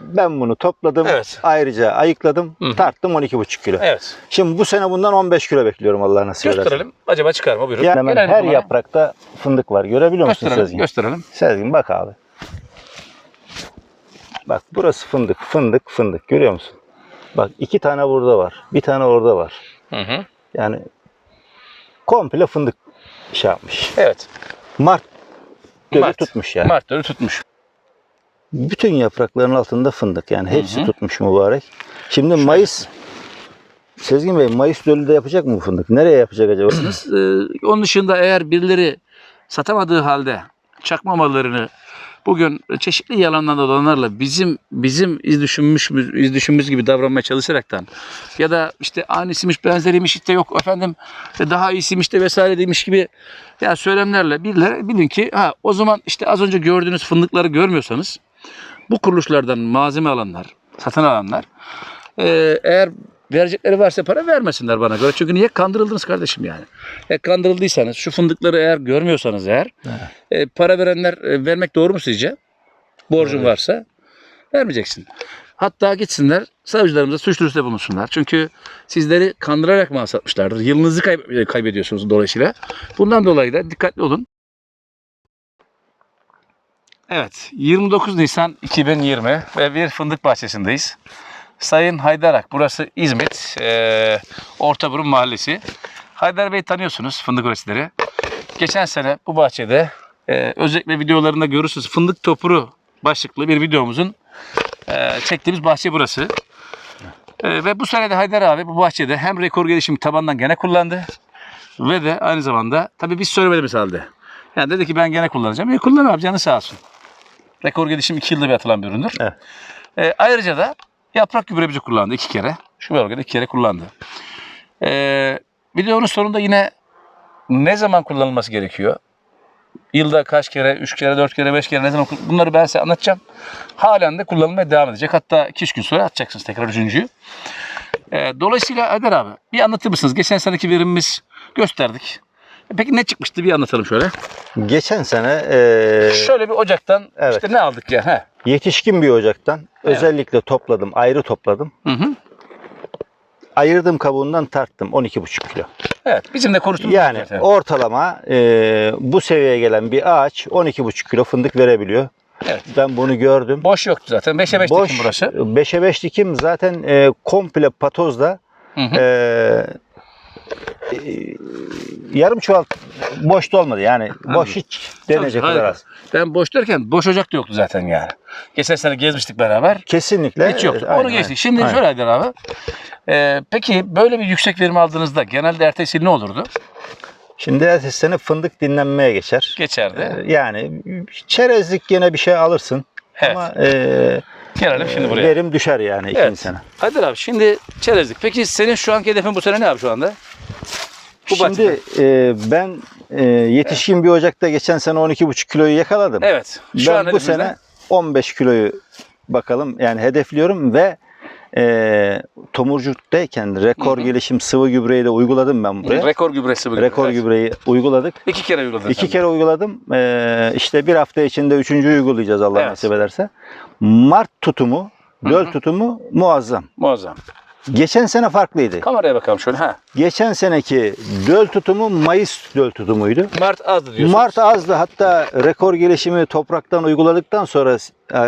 Ben bunu topladım. Evet. Ayrıca ayıkladım. Hı. Tarttım 12,5 kilo. Evet. Şimdi bu sene bundan 15 kilo bekliyorum Allah nasip ederse. Gösterelim. Acaba çıkar mı? Buyurun. Yani hemen Gelelim her kamera. yaprakta fındık var. Görebiliyor musun Gösterelim. Sezgin? Gösterelim. Sezgin bak abi. Bak burası fındık, fındık, fındık. Görüyor musun? Bak iki tane burada var. Bir tane orada var. Hı hı. Yani komple fındık şey yapmış. Evet. Mart dölü Mart. tutmuş yani. Mart dölü tutmuş. Bütün yaprakların altında fındık yani. Hepsi Hı hı. tutmuş mübarek. Şimdi Mayıs Sezgin Bey Mayıs dölü de yapacak mı bu fındık? Nereye yapacak acaba? Ee, onun dışında eğer birileri satamadığı halde çakma mallarını bugün çeşitli yalanlarla dolanlarla bizim bizim iz düşünmüş iz düşünmüş gibi davranmaya çalışaraktan ya da işte anisiymiş benzeriymiş işte yok efendim daha iyisiymiş de vesaire demiş gibi ya söylemlerle birileri bilin ki ha o zaman işte az önce gördüğünüz fındıkları görmüyorsanız bu kuruluşlardan malzeme alanlar, satın alanlar e, eğer verecekleri varsa para vermesinler bana göre. Çünkü niye kandırıldınız kardeşim yani? E, kandırıldıysanız şu fındıkları eğer görmüyorsanız eğer e, para verenler e, vermek doğru mu sizce? Borcun Evet. varsa vermeyeceksin. Hatta gitsinler savcılarımıza suç duyurusunda bulunsunlar. Çünkü sizleri kandırarak mal satmışlardır. Yılınızı kayb- kaybediyorsunuz dolayısıyla. Bundan dolayı da dikkatli olun. Evet, 29 Nisan 2020 ve bir fındık bahçesindeyiz. Sayın Haydarak, burası İzmit, eee Ortaburun Mahallesi. Haydar Bey tanıyorsunuz fındık üreticileri. Geçen sene bu bahçede eee, özellikle videolarında görürsünüz fındık topuru başlıklı bir videomuzun eee, çektiğimiz bahçe burası. Eee, ve bu sene de Haydar abi bu bahçede hem rekor gelişim tabandan gene kullandı ve de aynı zamanda tabii biz söylemediğimiz halde. Yani dedi ki ben gene kullanacağım. E kullan abi canı sağ olsun. Rekor gelişim 2 yılda bir atılan bir üründür. Evet. E, ayrıca da yaprak gübremizi kullandı iki kere. Şu bölgede iki kere kullandı. E, videonun sonunda yine ne zaman kullanılması gerekiyor? Yılda kaç kere, üç kere, dört kere, beş kere ne zaman bunları ben size anlatacağım. Halen de kullanılmaya devam edecek. Hatta iki üç gün sonra atacaksınız tekrar üçüncüyü. E, dolayısıyla Eder abi bir anlatır mısınız? Geçen seneki verimimiz gösterdik. E, Peki ne çıkmıştı bir anlatalım şöyle. Geçen sene eee, Şöyle bir ocaktan Evet. işte ne aldık ya? He. yetişkin bir ocaktan özellikle topladım, ayrı topladım. Hı hı. Ayırdım kabuğundan tarttım 12,5 kilo. Evet. Bizim de konuştuğumuz Yani zaten. ortalama eee, bu seviyeye gelen bir ağaç 12,5 kilo fındık verebiliyor. Evet. Ben bunu gördüm. Boş yoktu zaten. 5'e 5 dikim burası. 5'e 5 dikim zaten eee, komple patozda Hı hı. eee, yarım çuval boş da olmadı yani. Boş hiç denecek kadar az. Ben boş derken boş ocak da yoktu zaten yani. Geçen sene gezmiştik beraber. Kesinlikle. Hiç yoktu. Aynen, Onu geçtik. Şimdi Aynen. şöyle Haydar abi. Ee, peki böyle bir yüksek verim aldığınızda genelde ertesi yıl ne olurdu? Şimdi ertesi sene fındık dinlenmeye geçer. Geçerdi. Ee, Yani çerezlik gene bir şey alırsın. Evet. Ama e, Gelelim şimdi buraya. verim düşer yani ikinci Evet. sene. Haydar abi şimdi çerezlik. Peki senin şu anki hedefin bu sene ne abi şu anda? Bu Şimdi e, ben e, yetişkin bir ocakta geçen sene 12,5 kiloyu yakaladım. Evet. Şu an ben bu sene 15 kiloyu bakalım yani hedefliyorum ve e, tomurcuktayken rekor Hı hı. gelişim sıvı gübreyi de uyguladım ben buraya. Rekor gübresi bu. rekor Evet. gübreyi uyguladık. İki kere uyguladın. İki kere uyguladım. Ee, işte bir hafta içinde üçüncüyü uygulayacağız Allah Evet. nasip ederse. Mart tutumu, göl Hı hı. tutumu muazzam. Muazzam. Geçen sene farklıydı. Kameraya bakalım şöyle. Ha. Geçen seneki döl tutumu Mayıs döl tutumuydu. Mart azdı diyorsunuz. Mart azdı hatta rekor gelişimi topraktan uyguladıktan sonra e,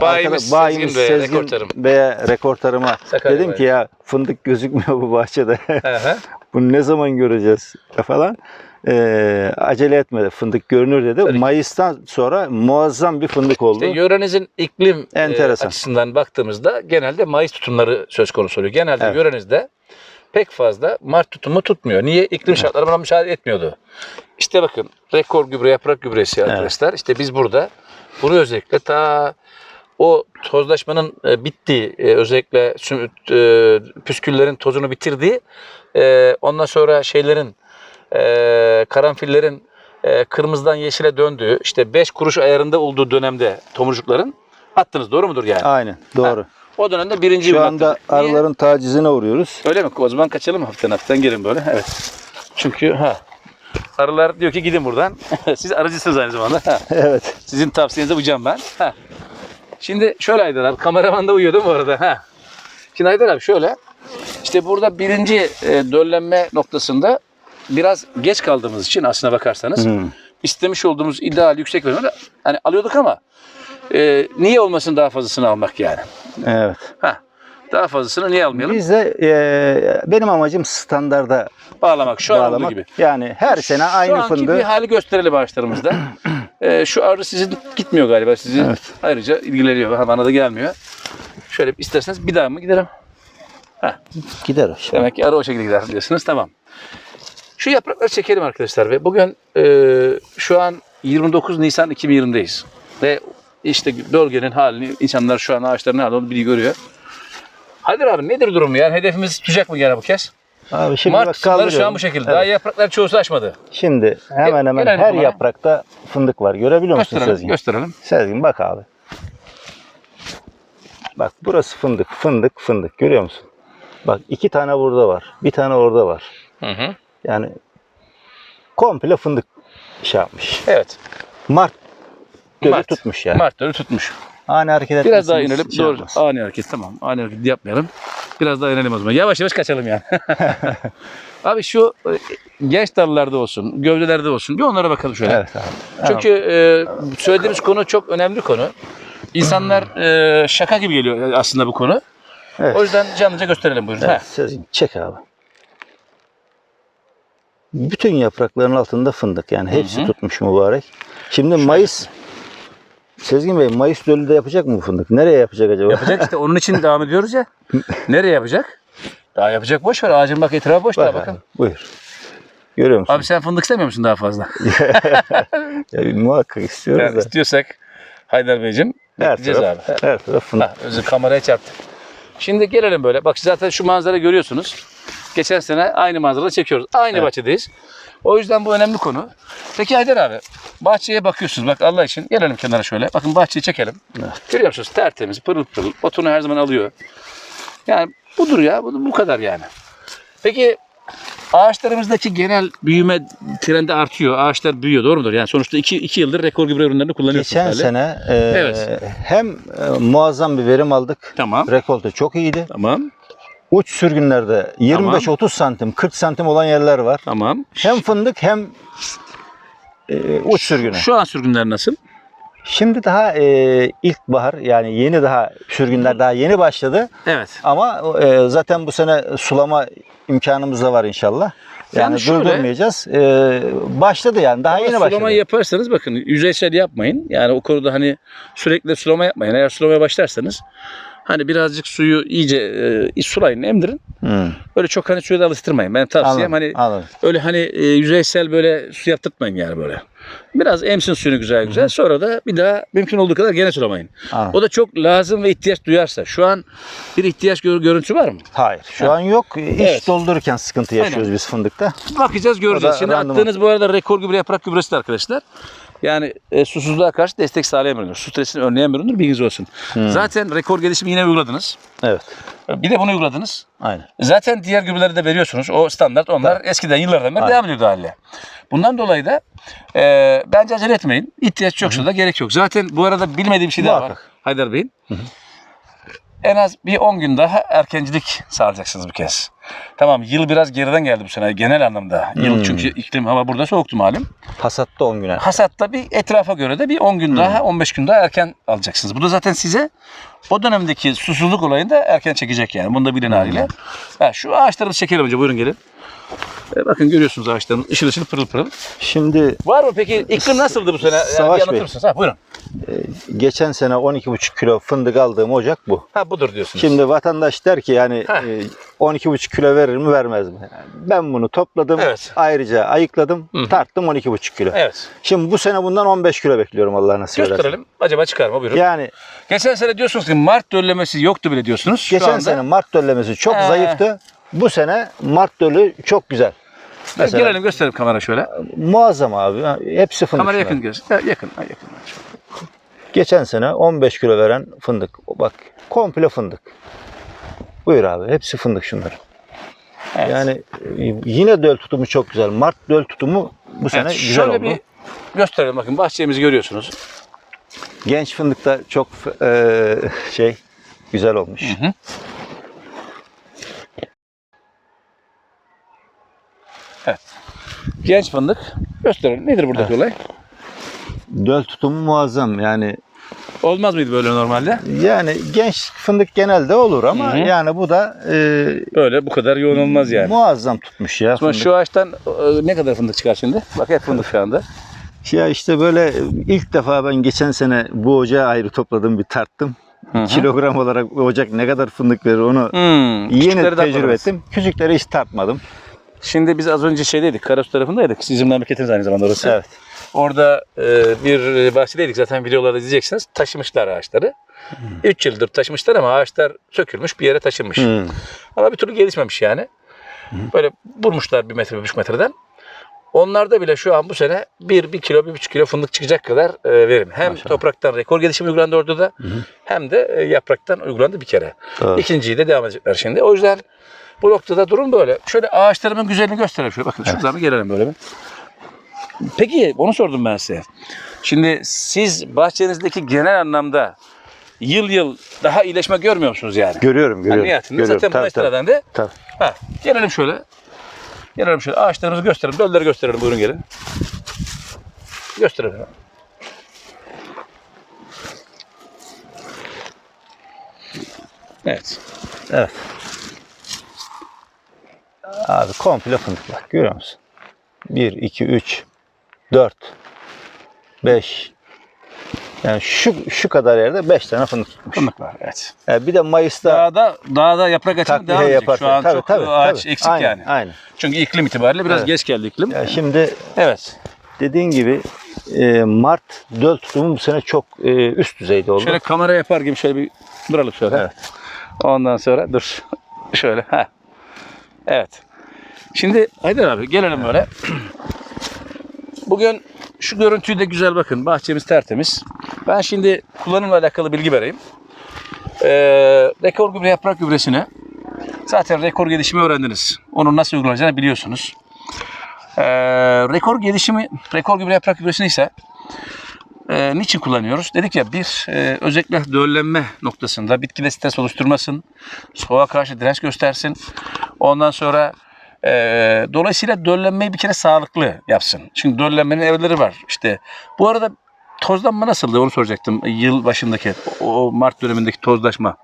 Bayimiz bayimiz Sezgin Bey'e, rekor tarım. Bey'e, rekor tarıma Sakarya dedim Bayi. ki ya fındık gözükmüyor bu bahçede. Bunu ne zaman göreceğiz falan. Ee, acele etmedi. Fındık görünür dedi. Tabii. Mayıs'tan sonra muazzam bir fındık oldu. İşte yörenizin iklim e, Enteresan. açısından baktığımızda genelde Mayıs tutumları söz konusu oluyor. Genelde Evet. yörenizde pek fazla Mart tutumu tutmuyor. Niye? İklim şartları buna müsaade etmiyordu. İşte bakın rekor gübre, yaprak gübresi arkadaşlar. İşte biz burada bunu özellikle ta o tozlaşmanın e, bittiği, e, özellikle e, püsküllerin tozunu bitirdiği, e, ondan sonra şeylerin, e, karanfillerin e, kırmızıdan yeşile döndüğü, işte 5 kuruş ayarında olduğu dönemde tomurcukların attınız. Doğru mudur yani? Aynen doğru. O dönemde birinci Şu anda attık. Niye? arıların tacizine uğruyoruz. Öyle mi? O zaman kaçalım hafiften hafiften gelin böyle. Evet. Çünkü ha arılar diyor ki gidin buradan. Siz arıcısınız aynı zamanda. Ha. evet. Sizin tavsiyenize uyacağım ben. Ha. Şimdi şöyle Haydar abi. Kameraman da uyuyor değil mi bu arada? Ha. Şimdi Haydar abi şöyle. İşte burada birinci e, döllenme noktasında biraz geç kaldığımız için aslına bakarsanız Hmm. istemiş olduğumuz ideal yüksek verimleri hani alıyorduk ama e, niye olmasın daha fazlasını almak yani. Evet. Ha. Daha fazlasını niye almayalım? Biz de e, benim amacım standarda Bağlamak. Şu an olduğu bağlamak. gibi. Yani her sene aynı Şu anki fındığı. bir hali gösterelim ağaçlarımızda. Ee, şu arı sizin gitmiyor galiba. Sizi Evet. ayrıca ilgileniyor. Ha, Bana da gelmiyor. Şöyle isterseniz bir daha mı gidelim? Gider o şimdi. Demek ki arı o şekilde gider diyorsunuz. Tamam. Şu yaprakları çekelim arkadaşlar. Ve bugün e, şu an 29 Nisan 2020'deyiz. Ve işte bölgenin halini insanlar şu an ağaçların halini onu bili görüyor. Haydar abi nedir durum yani? Hedefimiz tutacak mı gene bu kez? Abi şimdi bak Mart suları şu an bu şekilde. Evet. Daha yapraklar çoğusu açmadı. Şimdi hemen hemen gelelim her kamera. yaprakta fındık var. Görebiliyor musun Gösterelim. Sezgin? Gösterelim. Sezgin bak abi. Bak burası fındık, fındık, fındık. Görüyor musun? Bak iki tane burada var. Bir tane orada var. Hı hı. Yani komple fındık şey yapmış. Evet. Mart dölü Mart. tutmuş yani. Mart dönü tutmuş. Ani hareket Biraz daha inelim. şey Doğru. yapmaz. Ani hareket tamam. Ani hareket yapmayalım. Biraz daha inelim o zaman. Yavaş yavaş kaçalım yani. Abi şu e, genç dallarda olsun, gövdelerde olsun. Bir onlara bakalım şöyle. Evet abi. Çünkü e, söylediğimiz konu çok önemli konu. İnsanlar e, şaka gibi geliyor aslında bu konu. Evet. O yüzden canlıca gösterelim buyurun. Evet, Ha. Sezgin çek abi. Bütün yaprakların altında fındık yani hepsi Hı hı. tutmuş mübarek. Şimdi Mayıs Sezgin Bey Mayıs dölü de yapacak mı bu fındık? Nereye yapacak acaba? Yapacak işte onun için devam ediyoruz ya. Nereye yapacak? Daha yapacak boş ver. Ağacın bak etrafı boş daha Bak bakın. abi, buyur. Görüyor musun? Abi sen fındık istemiyor musun daha fazla? Ya, muhakkak istiyoruz Yani da. istiyorsak Haydar Beyciğim Her bekleyeceğiz abi. taraf, her taraf fındık. Ha, özür kameraya çarptı. Şimdi gelelim böyle. Bak zaten şu manzara görüyorsunuz. Geçen sene aynı manzarada çekiyoruz. Aynı Evet. bahçedeyiz. O yüzden bu önemli konu. Peki Haydar abi, bahçeye bakıyorsunuz. Bak Allah için gelelim kenara şöyle. Bakın bahçeyi çekelim. Evet. Görüyor musunuz? Tertemiz, pırıl pırıl. Otunu her zaman alıyor. Yani budur ya. Bu, bu kadar yani. Peki ağaçlarımızdaki genel büyüme trendi artıyor. Ağaçlar büyüyor. Doğru mudur? Yani sonuçta 2 iki, iki yıldır rekor gübre ürünlerini kullanıyorsunuz. Geçen herhalde. sene e, Evet. hem e, muazzam bir verim aldık. Tamam. Rekolte çok iyiydi. Tamam. Uç sürgünlerde 25-30 santim, 40 santim olan yerler var. Tamam. Hem fındık hem e, uç sürgünü. Şu an sürgünler nasıl? Şimdi daha e, ilkbahar yani yeni daha sürgünler daha yeni başladı. Evet. Ama e, zaten bu sene sulama imkanımız da var inşallah. Yani, Yani şöyle- durdurmayacağız. E, başladı yani daha Ama yeni başladı. sulamayı yaparsanız bakın yüzeysel yapmayın. Yani o konuda hani sürekli sulama yapmayın. Eğer sulamaya başlarsanız hani birazcık suyu iyice e, sulayın, emdirin. Hı, Öyle çok hani suya da alıştırmayın. Benim tavsiyem anladım, hani anladım. öyle hani e, yüzeysel böyle su yaptırtmayın yani böyle. Biraz emsin suyunu güzel güzel. Sonra da bir daha mümkün olduğu kadar gene sulamayın. anladım. O da çok lazım ve ihtiyaç duyarsa. Şu an bir ihtiyaç gör- görüntüsü var mı? Hayır. Şu an yok. İş Evet. doldururken sıkıntı yaşıyoruz biz fındıkta. Bakacağız göreceğiz. Şimdi randıman. attığınız bu arada rekor gübre yaprak gübresi de arkadaşlar. Yani e, susuzluğa karşı destek sağlayan bir üründür. Stresini önleyen bir üründür. Bilginiz olsun. Zaten rekor gelişimi yine uyguladınız. Evet. Bir de bunu uyguladınız. Aynen. Zaten diğer gübreleri de veriyorsunuz. O standart onlar eskiden yıllardan beri Aynen. devam ediyordu haliyle. Bundan dolayı da e, bence acele etmeyin. İhtiyaç yoksa da gerek yok. Zaten bu arada bilmediğim bir şey daha var. Haydar Bey'in. En az bir 10 gün daha erkencilik sağlayacaksınız bir kez. Tamam yıl biraz geriden geldi bu sene genel anlamda. Yıl Hmm. çünkü iklim hava burada soğuktu malum. Hasatta 10 güne. Hasatta bir etrafa göre de bir 10 gün daha 15 gün daha erken alacaksınız. Bu da zaten size o dönemdeki susuzluk olayını da erken çekecek yani. Bunu da bilin haliyle. Ha, şu ağaçlarımızı çekelim önce buyurun gelin. E, bakın görüyorsunuz ağaçlarımız ışıl ışıl pırıl pırıl. Şimdi Var mı peki iklim nasıldı bu sene? Yani Savaş bir anlatır Bey. mısınız? Ha, buyurun. geçen sene 12,5 kilo fındık aldığım ocak bu. Ha budur diyorsunuz. Şimdi vatandaş der ki yani Heh. e, 12,5 kilo verir mi vermez mi? Ben bunu topladım. Evet. Ayrıca ayıkladım. Hı hı. Tarttım 12,5 kilo. Evet. Şimdi bu sene bundan 15 kilo bekliyorum Allah nasip ederse. Gösterelim. Acaba çıkar mı? Buyurun. Yani Geçen sene diyorsunuz ki Mart döllemesi yoktu bile diyorsunuz. Şu geçen anda- sene Mart döllemesi çok Ee. zayıftı. Bu sene Mart dölü çok güzel. Mesela Gelelim gösterelim kamera şöyle. muazzam abi. Hepsi fındık. Kamera yakın göster. Yakın. Yakın. Geçen sene 15 kilo veren fındık. Bak komple fındık. Buyur abi. Hepsi fındık şunlar. Evet. Yani e, yine döl tutumu çok güzel. Mart döl tutumu bu sene Evet, güzel şöyle oldu. bir gösterelim bakın bahçemizi görüyorsunuz. Genç fındık da çok e, şey güzel olmuş. Hı hı. Genç fındık. Gösterelim. Nedir buradaki olay? Döl tutumu muazzam yani Olmaz mıydı böyle normalde? yani genç fındık genelde olur ama Hı hı. yani bu da e, Böyle bu kadar yoğun olmaz yani. muazzam tutmuş ya. Fındık. şu ağaçtan e, ne kadar fındık çıkar şimdi? Bak hep fındık şu anda. Ya işte böyle ilk defa ben geçen sene bu ocağı ayrı topladım bir tarttım. Hı hı. Kilogram olarak bu ocak ne kadar fındık verir onu Hmm, yeni küçükleri de tecrübe ettim. Küçükleri hiç tartmadım. Şimdi biz az önce şeydeydik, Karasu tarafındaydık. Sizin memleketiniz aynı zamanda orası. Evet. Orada e, bir bahçedeydik zaten videolarda izleyeceksiniz. Taşımışlar ağaçları. 3 yıldır taşımışlar ama ağaçlar sökülmüş bir yere taşınmış. Hmm. Ama bir türlü gelişmemiş yani. Böyle vurmuşlar bir metre, bir buçuk metreden. Onlarda bile şu an bu sene 1, 1 kilo, 1,5 kilo fındık çıkacak kadar e, verim. Hem Maşallah. topraktan rekor gelişimi uygulandı orada da hem de e, yapraktan uygulandı bir kere. Doğru. İkinciyi de devam edecekler şimdi. O yüzden bu noktada durum böyle. Şöyle ağaçlarımın güzelliğini göstereyim. Şöyle bakın şuradan bir gelelim böyle bir. Peki onu sordum ben size. Şimdi siz bahçenizdeki genel anlamda yıl yıl daha iyileşme görmüyor musunuz yani? Görüyorum, Yani görüyorum. nihayetinde görüyorum. zaten bu Tabii, tabii, istinaden de tabii. ha, gelelim şöyle. Gelelim şöyle ağaçlarımızı gösterelim. Dölleri gösterelim. Buyurun gelin. Gösterelim. Evet. Evet. Abi komple fındık bak görüyor musun? 1, 2, 3, 4, 5. Yani şu şu kadar yerde 5 tane fındık tutmuş. Fındık var. Evet. Yani bir de Mayıs'ta Dağda, dağda yaprak açımı devam edecek. Şu an Tabii, çok tabii, ağaç tabii. eksik aynen, yani. Aynen. Çünkü iklim itibariyle biraz Evet. geç geldi iklim. Ya şimdi Evet. dediğin gibi e, Mart döl tutumu bu sene çok e, üst düzeyde oldu. Şöyle kamera yapar gibi şöyle bir duralım şöyle. Evet. Ondan sonra dur. Şöyle. Ha. Evet. Şimdi Haydar abi gelelim böyle. Bugün şu görüntüyü de güzel bakın. Bahçemiz tertemiz. Ben şimdi kullanımla alakalı bilgi vereyim. Ee, rekor gübre yaprak gübresini zaten rekor gelişimi öğrendiniz. Onun nasıl uygulanacağını biliyorsunuz. Ee, rekor gelişimi, rekor gübre yaprak gübresini ise e, niçin kullanıyoruz? Dedik ya bir e, özellikle döllenme noktasında bitkide stres oluşturmasın, soğuğa karşı direnç göstersin. Ondan sonra e, dolayısıyla döllenmeyi bir kere sağlıklı yapsın. Çünkü döllenmenin evreleri var. İşte bu arada tozlanma nasıldı onu soracaktım. Yıl başındaki o Mart dönemindeki tozlaşma.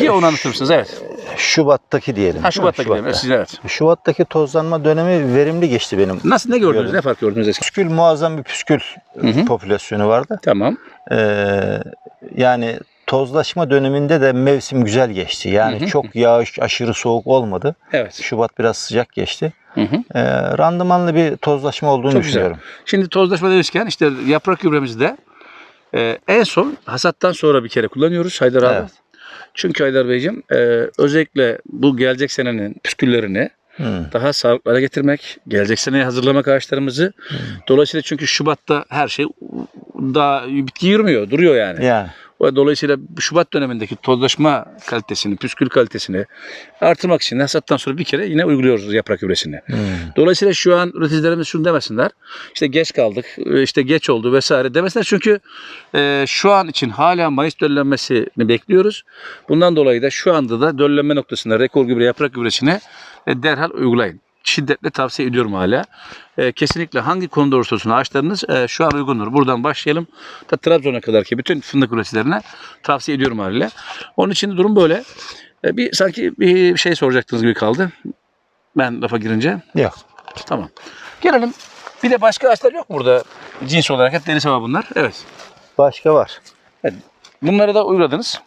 Bir onu anlatır mısınız? Evet. Şubat'taki diyelim. Ha mi? Şubat'ta gidelim. Siz evet. Şubat'taki tozlanma dönemi verimli geçti benim. Nasıl ne gördünüz? Gördüm. Ne fark gördünüz eski? Püskül muazzam bir püskül Hı hı. popülasyonu vardı. Tamam. Ee, yani tozlaşma döneminde de mevsim güzel geçti. Yani Hı hı. çok yağış, aşırı soğuk olmadı. Evet. Şubat biraz sıcak geçti. Hı hı. Ee, randımanlı bir tozlaşma olduğunu Çok güzel. düşünüyorum. Şimdi tozlaşma demişken işte yaprak gübremizi de e, en son hasattan sonra bir kere kullanıyoruz Haydar abi. Evet. Çünkü Haydar Beyciğim e, özellikle bu gelecek senenin püsküllerini Hı. daha sağlıklı hale getirmek, gelecek seneye hazırlamak ağaçlarımızı. Dolayısıyla çünkü Şubat'ta her şey daha bitki yürümüyor, duruyor yani. Yani Ve Dolayısıyla Şubat dönemindeki tozlaşma kalitesini, püskül kalitesini artırmak için hasattan sonra bir kere yine uyguluyoruz yaprak gübresini. hı. Dolayısıyla şu an üreticilerimiz şunu demesinler. İşte geç kaldık, işte geç oldu vesaire demesinler. Çünkü e, şu an için hala Mayıs döllenmesini bekliyoruz. Bundan dolayı da şu anda da döllenme noktasında rekor gübre yaprak gübresini e, derhal uygulayın. Şiddetle tavsiye ediyorum hala. E, kesinlikle hangi konuda olursa olsun ağaçlarınız e, şu an uygundur. Buradan başlayalım. Ta Trabzon'a kadar ki bütün fındık üreticilerine tavsiye ediyorum haliyle. Onun için durum böyle. E, bir sanki bir şey soracaktınız gibi kaldı. Ben lafa girince. yok. Tamam. Gelelim. Bir de başka ağaçlar yok mu burada cins olarak? Hep deniz hava bunlar. Evet. Başka var. Bunları da uyguladınız.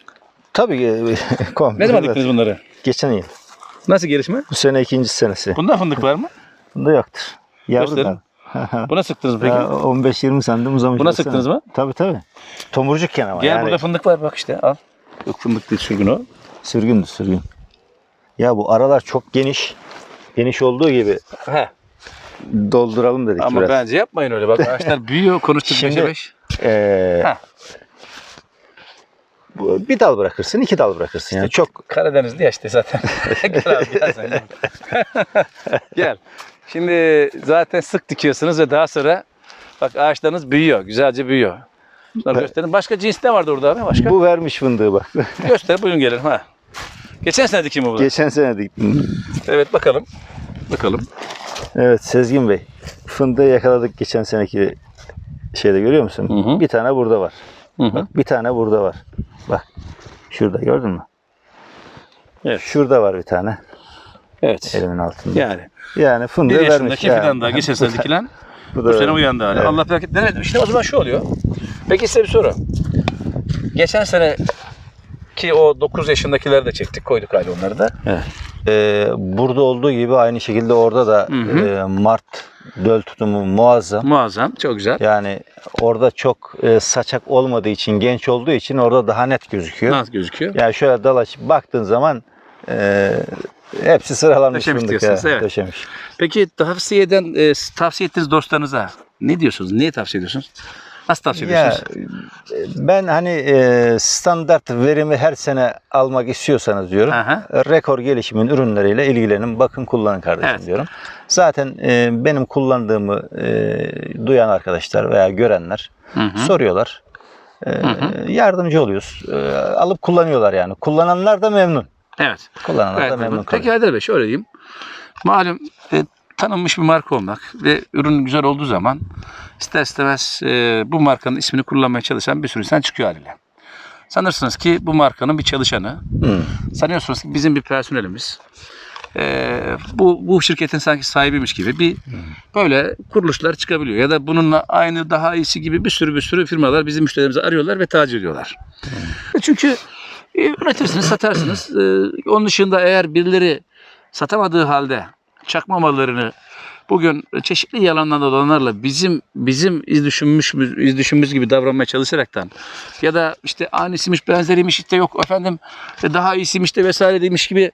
Tabii komple. Ne zaman evet. diktiniz bunları? Geçen yıl. Nasıl gelişme? Bu sene ikinci senesi. Bunda fındık var mı? Bunda yoktur. Yavru Gösterin. da. Buna sıktınız mı peki? Ya, 15-20 santim uzamış. Buna sıktınız mı? Tabii tabii. Tomurcukken ama Gel yani burada fındık var bak işte al. Yok fındık değil sürgün o. sürgündü sürgün. Ya bu aralar çok geniş. Geniş olduğu gibi He. dolduralım dedik Ama biraz. bence yapmayın öyle bak ağaçlar büyüyor konuştuk Şimdi- beşe beş. Ee, Heh. Bu- bir dal bırakırsın, iki dal bırakırsın. Yani çok Karadenizli ya işte zaten. gel abi gel sen. Gel. gel. Şimdi zaten sık dikiyorsunuz ve daha sonra bak ağaçlarınız büyüyor. Güzelce büyüyor. Bunları gösterin. Başka cins ne vardı orada abi? Başka? Bu vermiş fındığı bak. Göster buyurun gelelim ha. Geçen sene dikim mi bu? Geçen sene diktim. Evet bakalım. Bakalım. Evet Sezgin Bey. Fındığı yakaladık geçen seneki şeyde görüyor musun? Hı hı. Bir tane burada var. Hı hı. Bak bir tane burada var. Bak. Şurada gördün mü? Evet. Şurada var bir tane Evet. elimin altında. Yani. Yani fındığı Bir vermiş. yaşındaki yani. fidan daha geçen sene dikilen Bu bu sene uyandı hala. Evet. Allah bereket versin. Şimdi o zaman şu oluyor. Peki size bir soru. Geçen sene ki o 9 yaşındakileri de çektik koyduk hali onları da. Ee, burada olduğu gibi aynı şekilde orada da Hı hı. e, Mart döl tutumu muazzam. Muazzam. Çok güzel. Yani orada çok e, saçak olmadığı için, genç olduğu için orada daha net gözüküyor. Nasıl gözüküyor? Yani şöyle dal açıp baktığın zaman e, hepsi sıralanmış Döşemiş diyorsunuz, ya, evet. Döşemiş. Peki tavsiye eden, e, tavsiye ettiğiniz dostlarınıza ne diyorsunuz? Niye tavsiye ediyorsunuz? Nasıl tavsiye Ya, ediyorsunuz? e, ben hani e, standart verimi her sene almak istiyorsanız diyorum. Aha. Rekor gelişimin ürünleriyle ilgilenin, bakın kullanın kardeşim Evet. diyorum. Zaten e, benim kullandığımı e, duyan arkadaşlar veya görenler Hı hı. soruyorlar. E, hı. Yardımcı oluyoruz. E, alıp kullanıyorlar yani. Kullananlar da memnun. Evet. Kullananlar Gayet da memnun. Peki Haydar Bey şöyle diyeyim. Malum e, tanınmış bir marka olmak ve ürün güzel olduğu zaman ister istemez e, bu markanın ismini kullanmaya çalışan bir sürü insan çıkıyor haliyle. Sanırsınız ki bu markanın bir çalışanı, Hı. sanıyorsunuz ki bizim bir personelimiz, e, bu, bu şirketin sanki sahibiymiş gibi bir böyle kuruluşlar çıkabiliyor. Ya da bununla aynı daha iyisi gibi bir sürü bir sürü firmalar bizim müşterilerimizi arıyorlar ve taciz ediyorlar. Çünkü e, üretirsiniz, satarsınız. E, onun dışında eğer birileri satamadığı halde çakma mallarını bugün çeşitli yalanlarla dolanlarla bizim bizim iz düşünmüş iz düşünmüş gibi davranmaya çalışaraktan ya da işte anisiymiş benzeriymiş işte yok efendim e, daha iyisiymiş de vesaire demiş gibi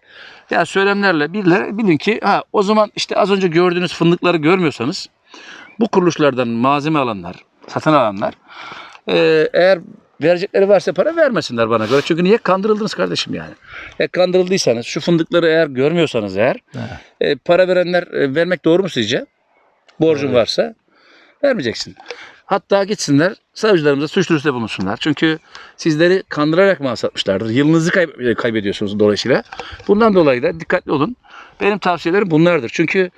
ya söylemlerle birileri bilin ki ha o zaman işte az önce gördüğünüz fındıkları görmüyorsanız bu kuruluşlardan malzeme alanlar, satın alanlar e, eğer verecekleri varsa para vermesinler bana göre. Çünkü niye kandırıldınız kardeşim yani? E, kandırıldıysanız şu fındıkları eğer görmüyorsanız eğer e, para verenler e, vermek doğru mu sizce? Borcun Evet. varsa vermeyeceksin. Hatta gitsinler savcılarımıza suç duyurusunda bulunsunlar. Çünkü sizleri kandırarak mal satmışlardır. Yılınızı kayb- kaybediyorsunuz dolayısıyla. Bundan dolayı da dikkatli olun. Benim tavsiyelerim bunlardır. Çünkü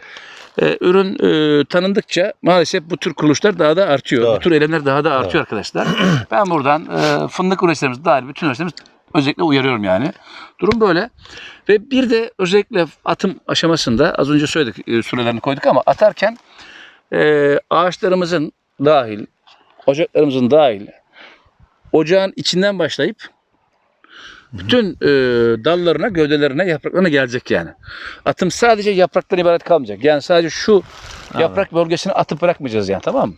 e, ürün e, tanındıkça maalesef bu tür kuruluşlar daha da artıyor. Doğru. Bu tür eylemler daha da artıyor arkadaşlar. ben buradan e, fındık üreticilerimiz dahil bütün üreticilerimiz özellikle uyarıyorum yani. Durum böyle. Ve bir de özellikle atım aşamasında az önce söyledik e, sürelerini koyduk ama atarken e, ağaçlarımızın dahil, ocaklarımızın dahil ocağın içinden başlayıp bütün e, dallarına, gövdelerine, yapraklarına gelecek yani. Atım sadece yapraktan ibaret kalmayacak. Yani sadece şu yaprak bölgesini atıp bırakmayacağız yani tamam mı?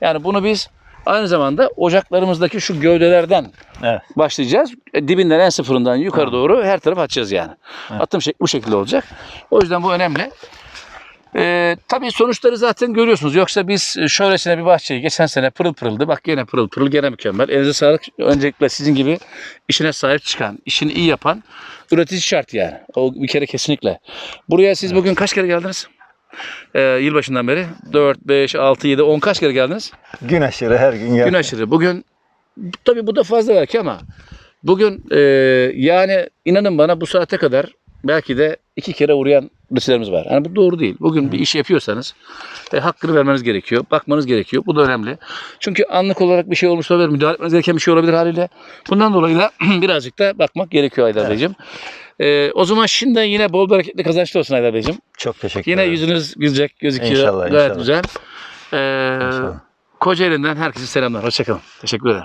Yani bunu biz aynı zamanda ocaklarımızdaki şu gövdelerden Evet. başlayacağız. E, dibinden en sıfırından yukarı doğru her taraf açacağız yani. Evet. Atım şekli bu şekilde olacak. O yüzden bu önemli. Ee, tabii sonuçları zaten görüyorsunuz. Yoksa biz e, şöylesine bir bahçeyi geçen sene pırıl pırıldı. Bak gene pırıl pırıl gene mükemmel. Elinize sağlık. Öncelikle sizin gibi işine sahip çıkan, işini iyi yapan üretici şart yani. O bir kere kesinlikle. Buraya siz bugün kaç kere geldiniz? Ee, yılbaşından beri 4, 5, 6, 7, 10 kaç kere geldiniz? Gün aşırı her gün gel. Gün aşırı. Bugün tabii bu da fazla belki ama bugün e, yani inanın bana bu saate kadar belki de iki kere uğrayan üreticilerimiz var. Yani bu doğru değil. Bugün bir iş yapıyorsanız e, hakkını vermeniz gerekiyor. Bakmanız gerekiyor. Bu da önemli. Çünkü anlık olarak bir şey olmuş olabilir. Müdahale etmeniz gereken bir şey olabilir haliyle. Bundan dolayı da birazcık da bakmak gerekiyor Aydar Beyciğim. E, o zaman şimdiden yine bol bereketli kazançlı olsun Aydar Beyciğim. Çok teşekkür Yine ederim. yüzünüz gülecek, gözüküyor. İnşallah, Gayet inşallah. güzel. E, İnşallah. Kocaeli'nden herkese selamlar. Hoşçakalın. Teşekkür ederim.